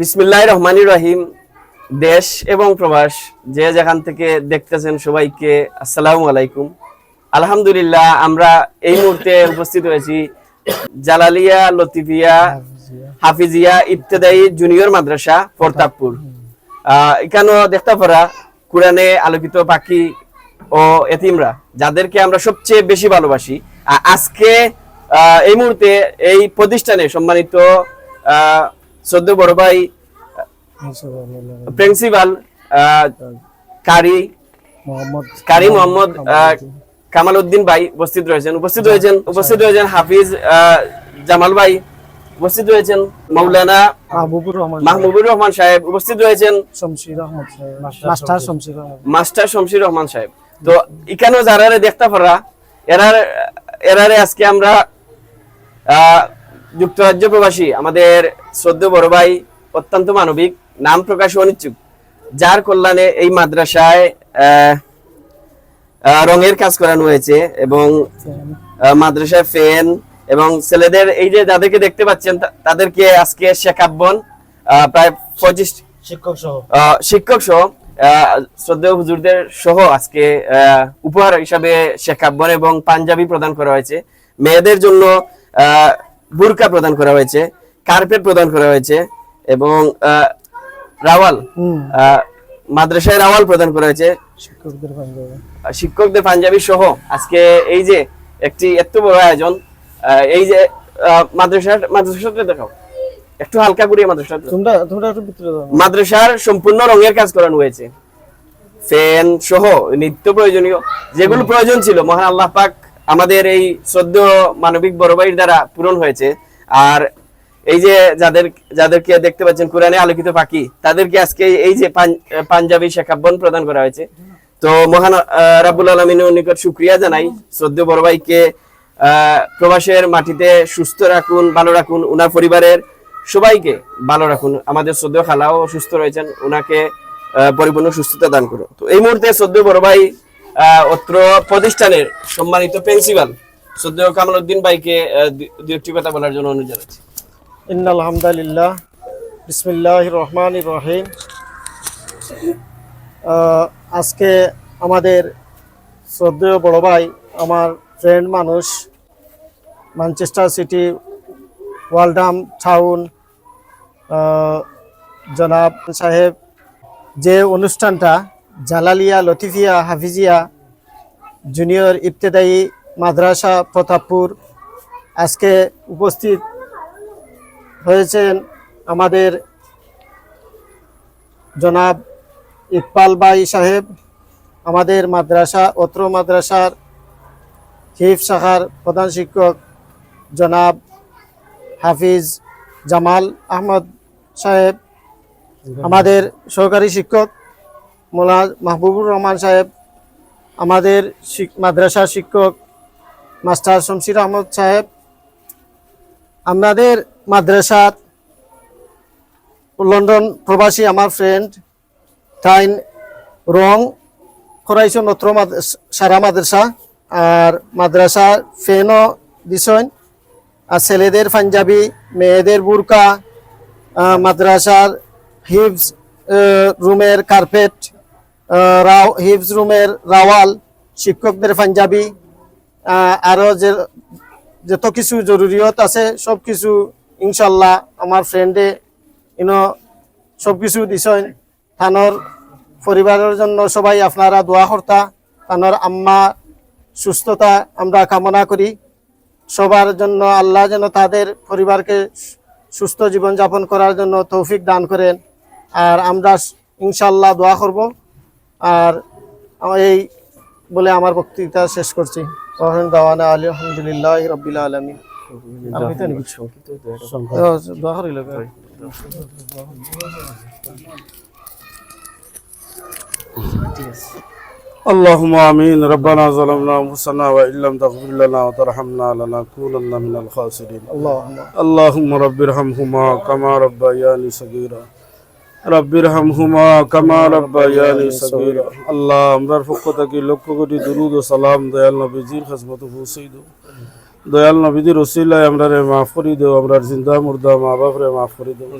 বিসমিল্লাহ রহমানি রহিম। দেশ এবং প্রবাস, যে যেখান থেকে দেখতেছেন সবাইকে আসসালামু আলাইকুম। আলহামদুলিল্লাহ, আমরা এই মুহূর্তে উপস্থিত হয়েছি জালালিয়া, লতিফিয়া, হাফিজিয়া ইবতেদায়ী জুনিয়র মাদ্রাসা প্রতাপপুর এখানেও দেখতে পারা কোরআনে আলোকিত পাখি ও এতিমরা, যাদেরকে আমরা সবচেয়ে বেশি ভালোবাসি। আজকে এই মুহূর্তে এই প্রতিষ্ঠানে সম্মানিত সদ্য বড় ভাই প্রিন্সিপাল কারি মোহাম্মদ কারি মোহাম্মদ আহ, কামাল উদ্দিন ভাই উপস্থিত রয়েছেন। উপস্থিত রয়েছেন উপস্থিত রয়েছেন হাফিজ আহ, জামাল ভাই উপস্থিত রয়েছেন মৌলানা মাহবুবুর রহমান সাহেব। উপস্থিত রয়েছেন শমশির মাস্টার শমশির মাস্টার শমশির রহমান সাহেব। তো এখানেও যারা দেখতে পারা এরার এরারে আজকে আমরা আহ, যুক্তরাজ্য প্রবাসী আমাদের শ্রদ্ধ বড় ভাই অত্যন্ত মানবিক নাম প্রকাশ অনিচ্ছুক যার কল্যাণে এই মাদ্রাসায় রঙের কাজ করানো হয়েছে এবং মাদ্রাসায় ফ্যান এবং ছেলেদের এই যে যাদেরকে দেখতে পাচ্ছেন তাদেরকে আজকে শেখাবন প্রায় পঁচিশ শিক্ষক সহ। শিক্ষক সহ আহ, শ্রদ্ধেয় হুজুরদের সহ আজকে আহ, উপহার হিসাবে শেখাবন এবং পাঞ্জাবি প্রদান করা হয়েছে। মেয়েদের জন্য আহ, বুরকা প্রদান করা হয়েছে কার্পেট প্রদান করা হয়েছে এবং রাওয়াল মাদ্রাসায় রাওয়াল প্রদান করা হয়েছে। শিক্ষকদের পাঞ্জাবি। সহ আজকে এই যে একটি এত বড় আয়োজন এই যে মাদ্রাসার মাদ্রাসাটা দেখাও। একটু হালকা করে মাদ্রাসাটা তোমরা তোমরা একটু ভিতরে দাও। মাদ্রাসার সম্পূর্ণ রঙের কাজ করানো হয়েছে। ফ্যান সহ নিত্য প্রয়োজনীয় যেগুলো প্রয়োজন ছিল। মহান আল্লাহ পাক আমাদের এই সদ্য মানবিক বড় ভাইয়ের দ্বারা পূরণ হয়েছে। আর এই যে যাদের যাদেরকে দেখতে পাচ্ছেন কোরআনে আলোকিত পাখি তাদেরকে আজকে এই যে পাঞ্জাবি শেখাবন প্রদান করা হয়েছে। তো মহান আহ, রাব্বুল আলমিনের নিকট শুক্রিয়া জানাই। শ্রদ্ধ বড় ভাইকে প্রবাসের মাটিতে সুস্থ রাখুন ভালো রাখুন উনার পরিবারের সবাইকে ভালো রাখুন। আমাদের শ্রদ্ধেয় খালাও সুস্থ রয়েছেন ওনাকে পরিপূর্ণ সুস্থতা দান করুন। তো এই মুহূর্তে শ্রদ্ধেয় বড় ভাই অত্র প্রতিষ্ঠানের সম্মানিত প্রিন্সিপাল শ্রদ্ধেয় কামাল উদ্দিন ভাইকে আহ, দু- দু একটি কথা বলার জন্য অনুরোধ জানাচ্ছি। ইন্নাল হামদালিল্লাহ বিসমিল্লাহির রহমানির রহিম। আজকে আমাদের শ্রদ্ধেয় বড় ভাই আমার ফ্রেন্ড মানুষ ম্যানচেস্টার সিটি ওয়ালডাম টাউন জনাব সাহেব যে অনুষ্ঠানটা জালালিয়া লতিফিয়া হাফিজিয়া জুনিয়র ইবতেদায়ী মাদ্রাসা প্রতাপপুর। আজকে উপস্থিত হয়েছেন আমাদের জনাব ইকবাল বাই সাহেব আমাদের মাদ্রাসা অত্র মাদ্রাসার হিফ শাখার প্রধান শিক্ষক জনাব হাফিজ জামাল আহমদ সাহেব আমাদের সহকারী শিক্ষক মোলা মাহবুবুর রহমান সাহেব আমাদের মাদ্রাসার শিক্ষক মাস্টার শমশির আহমদ সাহেব আমাদের মাদ্রাসাত লন্ডন প্রবাসী আমার ফ্রেন্ড তাইন রং করাইছো নত্র সারা মাদ্রাসা আর মাদ্রাসা ফেনও দিছইন আর ছেলেদের পাঞ্জাবি মেয়েদের বুরকা মাদ্রাসার আহ, রুমের কার্পেট হিভস রুমের রাওয়াল, শিক্ষকদের পাঞ্জাবি আরও যে যত কিছু জরুরিয়ত আছে সব কিছু ইনশাল্লাহ আমার ফ্রেন্ডে ইনো সব কিছু দিছেন। থানোর পরিবারের জন্য সবাই আপনারা দোয়া কর্তা। থানোর আম্মা, সুস্থতা আমরা কামনা করি। সবার জন্য আল্লাহ যেন তাদের পরিবারকে সুস্থ জীবনযাপন করার জন্য তৌফিক দান করেন। আর আমরা ইনশাল্লাহ দোয়া করব। আর এই বলে আমার বক্তৃতা শেষ করছি ওয়াহিন দাওয়ানা আলী আলহামদুলিল্লাহ রবিল আলমিন আমি তো নাকি দোয়া করিল اللهم امين ربنا ظلمنا انفسنا وان لم تغفر لنا وترحمنا لنكونن من الخاسرين আল্লাহ اللهم رب ارحمهما كما ربياني صغيرا আল্লাহ আমরার পক্ষ থেকে লক্ষ কোটি দুরুদ ও সালাম দয়াল নবীজির খাসমত পৌঁছাই দো দয়াল নবীজির ওসিলায় আমরা রে মাফ করি দেও আমরার জিন্দা মুর্দা মা বাপ রে মাফ করি দেও।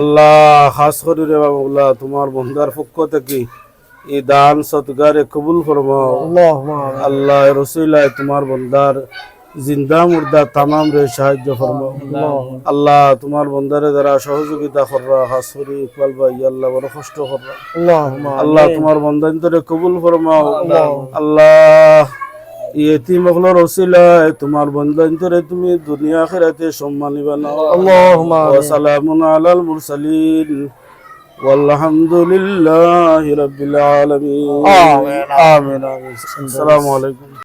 আল্লাহ খাস করি রে বাবুল্লাহ তোমার বন্ধার পক্ষ থেকে এই দান সৎগারে কবুল ফরমাও। আল্লাহ রসিলায় তোমার বন্দার জিন্দা মুর্দা তামাম রে সাহায্য ফরমাও আল্লাহ তোমার বন্দারে দ্বারা সহযোগিতা কররা খাস করি ইকবাল ভাই আল্লাহ বড় কষ্ট কররা اللهم আল্লাহ তোমার বন্দান্তরে কবুল ফরমাও আল্লাহ ইয়েতিম মখলর ওসিলায় তোমার বন্দান্তরে তুমি দুনিয়া খেরাতে সম্মানী বানাও اللهم آمين وسلام على المرسلين والحمد لله رب العالمين آمين. آمين آمين السلام عليكم